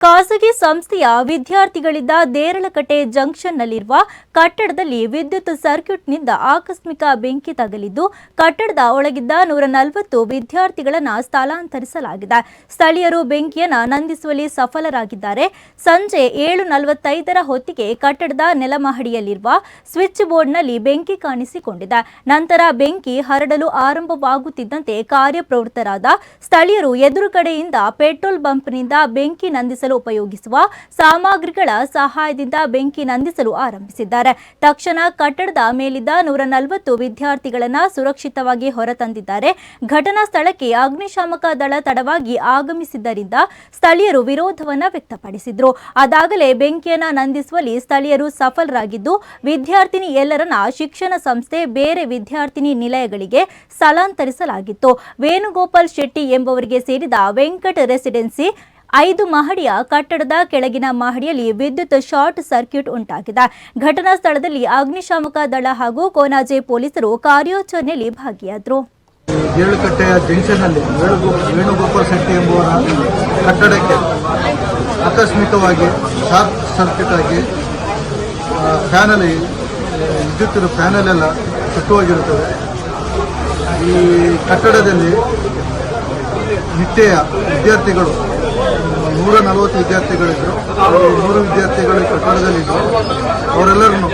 ಖಾಸಗಿ ಸಂಸ್ಥೆಯ ವಿದ್ಯಾರ್ಥಿಗಳಿದ್ದ ದೇರಳಕಟ್ಟೆ ಜಂಕ್ಷನ್ನಲ್ಲಿರುವ ಕಟ್ಟಡದಲ್ಲಿ ವಿದ್ಯುತ್ ಸರ್ಕ್ಯೂಟ್ನಿಂದ ಆಕಸ್ಮಿಕ ಬೆಂಕಿ ತಗಲಿದ್ದು, ಕಟ್ಟಡದ ಒಳಗಿದ್ದ ನೂರ ನಲವತ್ತು ವಿದ್ಯಾರ್ಥಿಗಳನ್ನು ಸ್ಥಳಾಂತರಿಸಲಾಗಿದೆ. ಸ್ಥಳೀಯರು ಬೆಂಕಿಯನ್ನು ನಂದಿಸುವಲ್ಲಿ ಸಫಲರಾಗಿದ್ದಾರೆ. ಸಂಜೆ ಏಳು ನಲವತ್ತೈದರ ಹೊತ್ತಿಗೆ ಕಟ್ಟಡದ ನೆಲಮಹಡಿಯಲ್ಲಿರುವ ಸ್ವಿಚ್ ಬೋರ್ಡ್ನಲ್ಲಿ ಬೆಂಕಿ ಕಾಣಿಸಿಕೊಂಡಿದೆ. ನಂತರ ಬೆಂಕಿ ಹರಡಲು ಆರಂಭವಾಗುತ್ತಿದ್ದಂತೆ ಕಾರ್ಯಪ್ರವೃತ್ತರಾದ ಸ್ಥಳೀಯರು ಎದುರುಗಡೆಯಿಂದ ಪೆಟ್ರೋಲ್ ಬಂಪ್ನಿಂದ ಬೆಂಕಿ ನಂದಿಸಲು ಉಪಯೋಗಿಸುವ ಸಾಮಗ್ರಿಗಳ ಸಹಾಯದಿಂದ ಬೆಂಕಿ ನಂದಿಸಲು ಆರಂಭಿಸಿದ್ದಾರೆ. ತಕ್ಷಣ ಕಟ್ಟಡದ ಮೇಲಿದ್ದ ನೂರ ನಲವತ್ತು ವಿದ್ಯಾರ್ಥಿಗಳನ್ನು ಸುರಕ್ಷಿತವಾಗಿ ಹೊರತಂದಿದ್ದಾರೆ. ಘಟನಾ ಸ್ಥಳಕ್ಕೆ ಅಗ್ನಿಶಾಮಕ ದಳ ತಡವಾಗಿ ಆಗಮಿಸಿದ್ದರಿಂದ ಸ್ಥಳೀಯರು ವಿರೋಧವನ್ನು ವ್ಯಕ್ತಪಡಿಸಿದ್ರು. ಅದಾಗಲೇ ಬೆಂಕಿಯನ್ನು ನಂದಿಸುವಲ್ಲಿ ಸ್ಥಳೀಯರು ಸಫಲರಾಗಿದ್ದು, ವಿದ್ಯಾರ್ಥಿನಿ ಎಲ್ಲರನ್ನ ಶಿಕ್ಷಣ ಸಂಸ್ಥೆ ಬೇರೆ ವಿದ್ಯಾರ್ಥಿನಿ ನಿಲಯಗಳಿಗೆ ಸ್ಥಳಾಂತರಿಸಲಾಗಿತ್ತು. ವೇಣುಗೋಪಾಲ್ ಶೆಟ್ಟಿ ಎಂಬುವರಿಗೆ ಸೇರಿದ ವೆಂಕಟ್ ರೆಸಿಡೆನ್ಸಿ ಐದು ಮಹಡಿಯ ಕಟ್ಟಡದ ಕೆಳಗಿನ ಮಹಡಿಯಲ್ಲಿ ವಿದ್ಯುತ್ ಶಾರ್ಟ್ ಸರ್ಕ್ಯೂಟ್ ಉಂಟಾಗಿದೆ. ಘಟನಾ ಸ್ಥಳದಲ್ಲಿ ಅಗ್ನಿಶಾಮಕ ದಳ ಹಾಗೂ ಕೋನಾಜೆ ಪೊಲೀಸರು ಕಾರ್ಯಾಚರಣೆಯಲ್ಲಿ ಭಾಗಿಯಾದರು. ಏಳುಕಟ್ಟೆಯ ಜಂಕ್ಷನ್ನಲ್ಲಿ ವೇಣುಗೋ, ವೇಣುಗೋಪಾಲ್ ಶೆಟ್ಟಿ ಎಂಬುವರ ಕಟ್ಟಡಕ್ಕೆ ಆಕಸ್ಮಿಕವಾಗಿ ಶಾರ್ಟ್ ಸರ್ಕ್ಯೂಟ್ ಆಗಿ ಪ್ಯಾನಲ್ ವಿದ್ಯುತ್ ಪ್ಯಾನಲ್ ಫ್ಯಾನಲ್ಲೆಲ್ಲ ಸುಟ್ಟುವಾಗಿರುತ್ತದೆ ಈ ಕಟ್ಟಡದಲ್ಲಿ ನಿತ್ಯ ವಿದ್ಯಾರ್ಥಿಗಳು ನೂರ ನಲವತ್ತು ವಿದ್ಯಾರ್ಥಿಗಳಿದ್ದರು ನೂರು ವಿದ್ಯಾರ್ಥಿಗಳು ಕಟ್ಟಡದಲ್ಲಿದ್ದರು ಅವರೆಲ್ಲರನ್ನು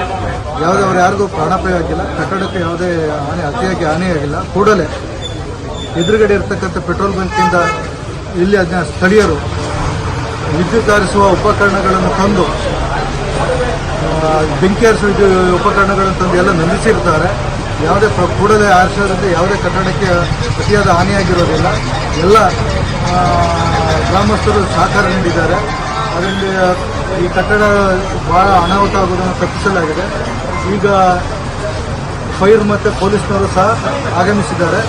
ಯಾವುದೇ ಅವ್ರು ಯಾರಿಗೂ ಪ್ರಾಣಾಪಾಯ ಆಗಿಲ್ಲ. ಕಟ್ಟಡಕ್ಕೆ ಯಾವುದೇ ಹಾನಿ, ಅತಿಯಾಗಿ ಹಾನಿಯಾಗಿಲ್ಲ ಕೂಡಲೇ ಎದುರುಗಡೆ ಇರತಕ್ಕಂಥ ಪೆಟ್ರೋಲ್ ಬಂಕಿಂದ ಇಲ್ಲಿ ಅದನ್ನ ಸ್ಥಳೀಯರು ವಿದ್ಯುತ್ ಹಾರಿಸುವ ಉಪಕರಣಗಳನ್ನು ತಂದು ಬೆಂಕಿ ಹಾರಿಸುವ ಉಪಕರಣಗಳನ್ನು ತಂದು ಎಲ್ಲ ನಂದಿಸಿರ್ತಾರೆ. ಯಾವುದೇ ಪ್ರ, ಕೂಡಲೇ ಹಾರಿಸೋದ್ರಿಂದ ಯಾವುದೇ ಕಟ್ಟಡಕ್ಕೆ ಅತಿಯಾದ ಹಾನಿಯಾಗಿರೋದಿಲ್ಲ. ಎಲ್ಲ ಗ್ರಾಮಸ್ಥರು ಸಹಕಾರ ನೀಡಿದ್ದಾರೆ. ಅದರಿಂದ ಈ ಕಟ್ಟಡ ಭಾಳ ಅನಾಹುತ ಆಗೋದನ್ನು ತಪ್ಪಿಸಲಾಗಿದೆ. ಈಗ ಫೈರ್ ಮತ್ತು ಪೊಲೀಸ್ನವರು ಸಹ ಆಗಮಿಸಿದ್ದಾರೆ.